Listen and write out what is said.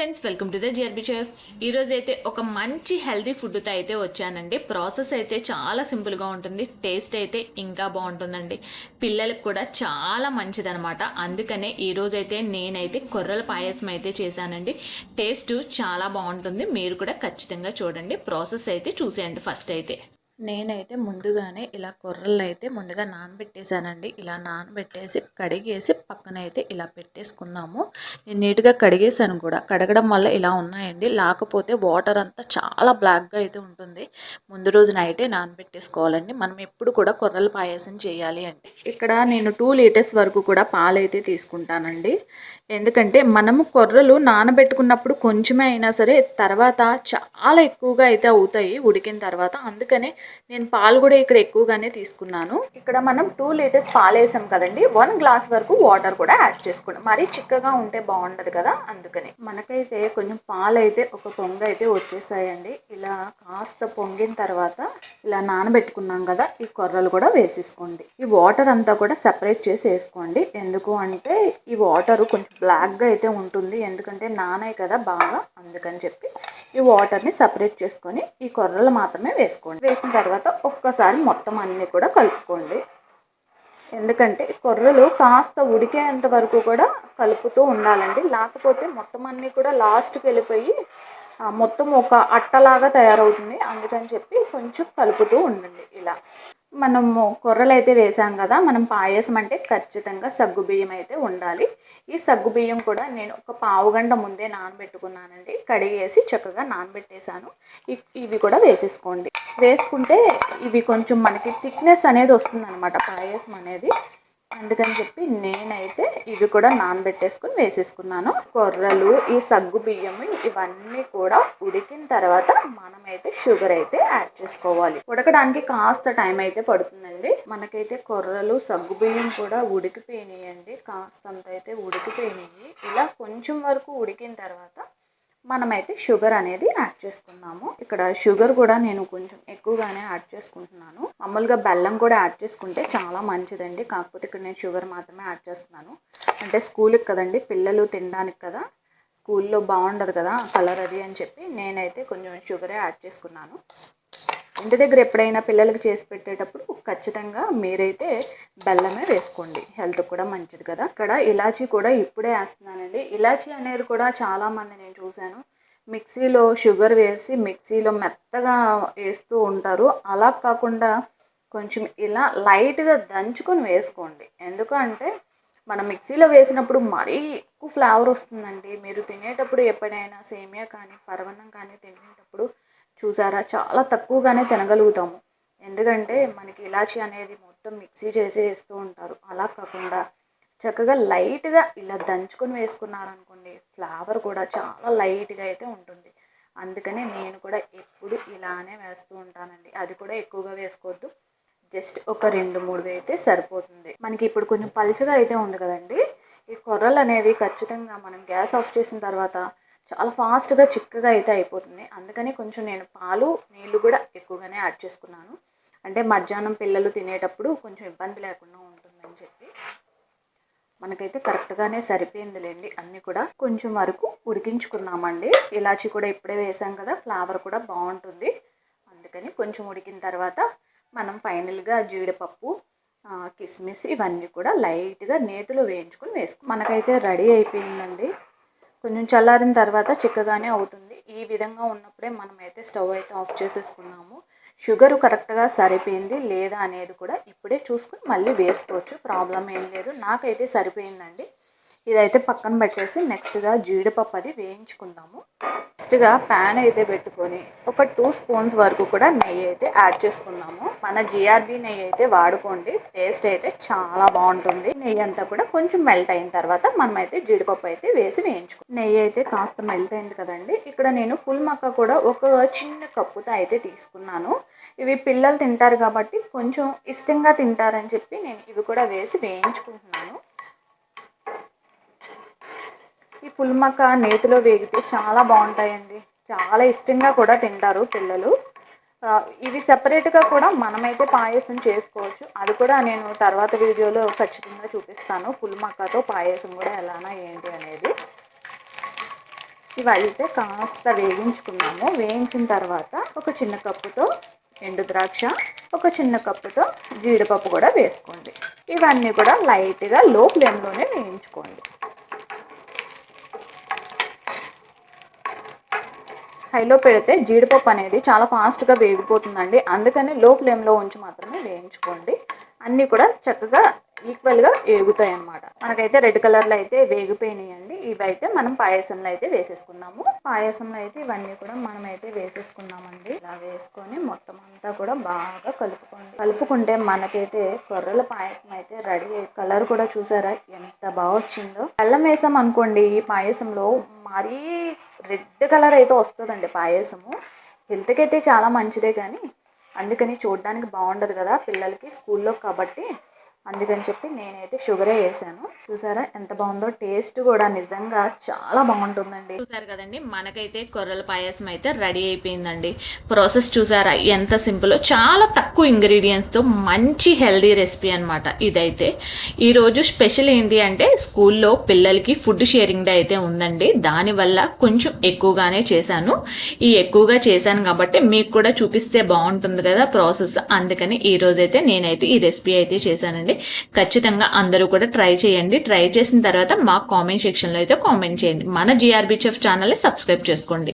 Friends welcome to the GRB chef ఈరోజు అయితే ఒక మంచి హెల్తీ ఫుడ్తో అయితే వచ్చానండి. ప్రాసెస్ అయితే చాలా సింపుల్గా ఉంటుంది. టేస్ట్ అయితే ఇంకా బాగుంటుందండి. పిల్లలకు కూడా చాలా మంచిదనమాట అందుకనే ఈరోజు అయితే నేనైతే కొర్రల పాయసం అయితే చేశానండి. టేస్ట్ చాలా బాగుంటుంది. మీరు కూడా ఖచ్చితంగా చూడండి. ప్రాసెస్ అయితే చూసేయండి ఫస్ట్ అయితే. నేనైతే ముందుగానే ఇలా కొర్రలు అయితే ముందుగా నానబెట్టేశానండి. ఇలా నానబెట్టేసి కడిగేసి పక్కన అయితే ఇలా పెట్టేసుకుందాము. నేను నీట్గా కడిగేసాను కూడా. కడగడం వల్ల ఇలా ఉన్నాయండి. లేకపోతే వాటర్ అంతా చాలా బ్లాక్గా అయితే ఉంటుంది. ముందు రోజు నైటే నానబెట్టేసుకోవాలండి. మనం ఎప్పుడు కూడా కొర్రలు పాయసం చేయాలి అంటే. ఇక్కడ నేను టూ లీటర్స్ వరకు కూడా పాలైతే తీసుకుంటానండి. ఎందుకంటే మనము కొర్రలు నానబెట్టుకున్నప్పుడు కొంచెమే అయినా సరే తర్వాత చాలా ఎక్కువగా అయితే అవుతాయి. ఉడికిన తర్వాత. అందుకనే నేను పాలు కూడా ఇక్కడ ఎక్కువగానే తీసుకున్నాను. ఇక్కడ మనం టూ లీటర్స్ పాలు వేసాం కదండి. వన్ గ్లాస్ వరకు వాటర్ కూడా యాడ్ చేసుకోండి. మరీ చిక్కగా ఉంటే బాగుండదు కదా? అందుకని. మనకైతే కొంచెం పాలు అయితే ఒక పొంగ అయితే వచ్చేసాయండి. ఇలా కాస్త పొంగిన తర్వాత ఇలా నానబెట్టుకున్నాం కదా ఈ కొర్రలు కూడా వేసేసుకోండి. ఈ వాటర్ అంతా కూడా సెపరేట్ చేసి వేసుకోండి. ఎందుకు అంటే ఈ వాటర్ కొంచెం బ్లాక్గా అయితే ఉంటుంది. ఎందుకంటే నానాయి కదా బాగా. అందుకని చెప్పి ఈ వాటర్ని సపరేట్ చేసుకొని ఈ కొర్రలు మాత్రమే వేసుకోండి. వేసిన తర్వాత ఒక్కసారి మొత్తం అన్నీ కూడా కలుపుకోండి. ఎందుకంటే కొర్రలు కాస్త ఉడికేంత వరకు కూడా కలుపుతూ ఉండాలండి. లేకపోతే మొత్తం అన్నీ కూడా లాస్ట్కి వెళ్ళిపోయి మొత్తం ఒక అట్టలాగా తయారవుతుంది. అందుకని చెప్పి కొంచెం కలుపుతూ ఉండండి ఇలా. మనము కొర్రలు అయితే వేసాం కదా మనం పాయసం అంటే ఖచ్చితంగా సగ్గుబియ్యం అయితే ఉండాలి. ఈ సగ్గుబియ్యం కూడా నేను ఒక పావు గంట ముందే నానబెట్టుకున్నానండి. కడిగేసి చక్కగా నానబెట్టేశాను. ఇవి కూడా వేసేసుకోండి. వేసుకుంటే ఇవి కొంచెం మనకి థిక్నెస్ అనేది వస్తుందన్నమాట పాయసం అనేది. అందుకని చెప్పి నేనైతే ఇవి కూడా నానబెట్టేసుకుని వేసేసుకున్నాను. కొర్రలు ఈ సగ్గు బియ్యం ఇవన్నీ కూడా ఉడికిన తర్వాత మనం అయితే షుగర్ అయితే యాడ్ చేసుకోవాలి. ఉడకడానికి కాస్త టైం అయితే పడుతుందండి. మనకైతే కొర్రలు సగ్గుబియ్యం కూడా ఉడికిపోయినాయండి. కాస్తంత అయితే ఉడికిపోయినాయి. ఇలా కొంచెం వరకు ఉడికిన తర్వాత మనమైతే షుగర్ అనేది యాడ్ చేసుకున్నాము ఇక్కడ షుగర్ కూడా నేను కొంచెం ఎక్కువగానే యాడ్ చేసుకుంటున్నాను. మామూలుగా బెల్లం కూడా యాడ్ చేసుకుంటే చాలా మంచిదండి. కాకపోతే ఇక్కడ నేను షుగర్ మాత్రమే యాడ్ చేస్తున్నాను. అంటే స్కూల్కి కదండి పిల్లలు తినడానికి కదా. స్కూల్లో బాగుండదు కదా కలర్ అది అని చెప్పి నేనైతే కొంచెం షుగరే యాడ్ చేసుకున్నాను. ఇంటి దగ్గర ఎప్పుడైనా పిల్లలకి చేసి పెట్టేటప్పుడు ఖచ్చితంగా మీరైతే బెల్లమే వేసుకోండి. హెల్త్ కూడా మంచిది కదా. ఇక్కడ ఇలాచీ కూడా ఇప్పుడే వేస్తున్నానండి. ఇలాచీ అనేది కూడా చాలామంది నేను చూశాను. మిక్సీలో షుగర్ వేసి మిక్సీలో మెత్తగా వేస్తూ ఉంటారు. అలా కాకుండా కొంచెం ఇలా లైట్గా దంచుకొని వేసుకోండి. ఎందుకంటే మనం మిక్సీలో వేసినప్పుడు మరీ ఎక్కువ ఫ్లేవర్ వస్తుందండి. మీరు తినేటప్పుడు ఎప్పుడైనా సేమియా కానీ పరవన్నం కానీ తినేటప్పుడు చూసారా? చాలా తక్కువగానే తినగలుగుతాము. ఎందుకంటే మనకి ఇలాచి అనేది మొత్తం మిక్సీ చేసి వేస్తూ ఉంటారు. అలా కాకుండా చక్కగా లైట్గా ఇలా దంచుకొని వేసుకున్నారనుకోండి ఫ్లేవర్ కూడా చాలా లైట్గా అయితే ఉంటుంది. అందుకని నేను కూడా ఎప్పుడు ఇలానే వేస్తూ ఉంటానండి. అది కూడా ఎక్కువగా వేసుకోవద్దు. జస్ట్ ఒక రెండు మూడు అయితే సరిపోతుంది. మనకి ఇప్పుడు కొంచెం పలుచగా అయితే ఉంది కదండి. ఈ కొర్రలు అనేవి ఖచ్చితంగా మనం గ్యాస్ ఆఫ్ చేసిన తర్వాత చాలా ఫాస్ట్గా చిక్కగా అయితే అయిపోతుంది. అందుకని కొంచెం నేను పాలు నీళ్ళు కూడా ఎక్కువగానే యాడ్ చేసుకున్నాను. అంటే మధ్యాహ్నం పిల్లలు తినేటప్పుడు కొంచెం ఇబ్బంది లేకుండా ఉంటుందని చెప్పి మనకైతే కరెక్ట్గానే సరిపోయిందిలేండి. అన్నీ కూడా కొంచెం వరకు ఉడికించుకున్నామండి. ఇలాచి కూడా ఇప్పుడే వేసాం కదా ఫ్లేవర్ కూడా బాగుంటుంది. అందుకని కొంచెం ఉడికిన తర్వాత మనం ఫైనల్గా జీడిపప్పు కిస్మిస్ ఇవన్నీ కూడా లైట్గా నేతిలో వేయించుకొని వేసుకు మనకైతే రెడీ అయిపోయిందండి. కొంచెం చల్లారిన తర్వాత చిక్కగానే అవుతుంది. ఈ విధంగా ఉన్నప్పుడే మనం అయితే స్టవ్ అయితే ఆఫ్ చేసేసుకున్నాము. షుగర్ కరెక్ట్గా సరిపోయింది లేదా అనేది కూడా ఇప్పుడే చూసుకుని మళ్ళీ వేసుకోవచ్చు. ప్రాబ్లం ఏం లేదు. నాకైతే సరిపోయిందండి. ఇదైతే పక్కన పెట్టేసి నెక్స్ట్గా జీడిపప్పు అది వేయించుకుందాము. నెక్స్ట్గా ప్యాన్ అయితే పెట్టుకొని ఒక టూ స్పూన్స్ వరకు కూడా నెయ్యి అయితే యాడ్ చేసుకుందాము. మన జిఆర్బి నెయ్యి అయితే వాడుకోండి టేస్ట్ అయితే చాలా బాగుంటుంది. నెయ్యి అంతా కూడా కొంచెం మెల్ట్ అయిన తర్వాత మనం అయితే జీడిపప్పు అయితే వేసి వేయించుకో నెయ్యి అయితే కాస్త మెల్ట్ అయింది కదండి. ఇక్కడ నేను ఫుల్ మక్క కూడా ఒక చిన్న కప్పుతో అయితే తీసుకున్నాను. ఇవి పిల్లలు తింటారు కాబట్టి కొంచెం ఇష్టంగా తింటారని చెప్పి నేను ఇవి కూడా వేసి వేయించుకుంటున్నాను. ఈ ఫుల్ మక్క నేతిలో వేగితే చాలా బాగుంటాయండి. చాలా ఇష్టంగా కూడా తింటారు పిల్లలు. ఇవి సెపరేట్గా కూడా మనమైతే పాయసం చేసుకోవచ్చు. అది కూడా నేను తర్వాత వీడియోలో ఖచ్చితంగా చూపిస్తాను. ఫుల్ మక్కతో పాయసం కూడా ఎలానా ఏంటి అనేది. ఇవి అయితే కాస్త వేగించుకున్నాము. వేయించిన తర్వాత ఒక చిన్న కప్పుతో ఎండు ద్రాక్ష ఒక చిన్న కప్పుతో జీడిపప్పు కూడా వేసుకోండి. ఇవన్నీ కూడా లైట్గా లో ఫ్లేమ్లోనే వేయించుకోండి. హైలో పెడితే జీడిపప్పు అనేది చాలా ఫాస్ట్గా వేగిపోతుందండి. అందుకని లో ఫ్లేమ్లో ఉంచి మాత్రమే వేయించుకోండి. అన్నీ కూడా చక్కగా ఈక్వల్గా వేగుతాయి అన్నమాట మనకైతే రెడ్ కలర్లో అయితే వేగిపోయినాయండి. ఇవైతే మనం పాయసంలో అయితే వేసేసుకున్నాము పాయసంలో అయితే ఇవన్నీ కూడా మనం అయితే వేసేసుకున్నామండి. ఇలా వేసుకొని మొత్తం అంతా కూడా బాగా కలుపుకోండి. కలుపుకుంటే మనకైతే కొర్రల పాయసం అయితే రెడీ కలర్ కూడా చూసారా? ఎంత బాగా వచ్చిందో. బెల్లం వేసాం అనుకోండి ఈ పాయసంలో మరీ రెడ్ కలర్ అయితే వస్తుందండి పాయసము. హెల్త్కి అయితే చాలా మంచిదే కానీ అందుకని చూడడానికి బాగుండదు కదా పిల్లలకి స్కూల్లో కాబట్టి. అందుకని చెప్పి నేనైతే షుగరే వేసాను. చూసారా ఎంత బాగుందో? టేస్ట్ కూడా నిజంగా చాలా బాగుంటుందండి. చూసారు కదండి మనకైతే కొర్రల పాయసం అయితే రెడీ అయిపోయిందండి. ప్రాసెస్ చూసారా? ఎంత సింపుల్. చాలా తక్కువ ఇంగ్రీడియంట్స్తో మంచి హెల్దీ రెసిపీ అనమాట ఇదైతే. ఈరోజు స్పెషల్ ఏంటి అంటే స్కూల్లో పిల్లలకి ఫుడ్ షేరింగ్ డే అయితే ఉందండి. దానివల్ల కొంచెం ఎక్కువగానే చేశాను. ఈ ఎక్కువగా చేశాను కాబట్టి మీకు కూడా చూపిస్తే బాగుంటుంది కదా ప్రాసెస్. అందుకని ఈ రోజైతే నేనైతే ఈ రెసిపీ అయితే చేశానండి. ఖచ్చితంగా అందరూ కూడా ట్రై చేయండి. ట్రై చేసిన తర్వాత మా కామెంట్ సెక్షన్లో అయితే కామెంట్ చేయండి. మన జిఆర్బిచెఫ్ ఛానల్ని సబ్స్క్రైబ్ చేసుకోండి.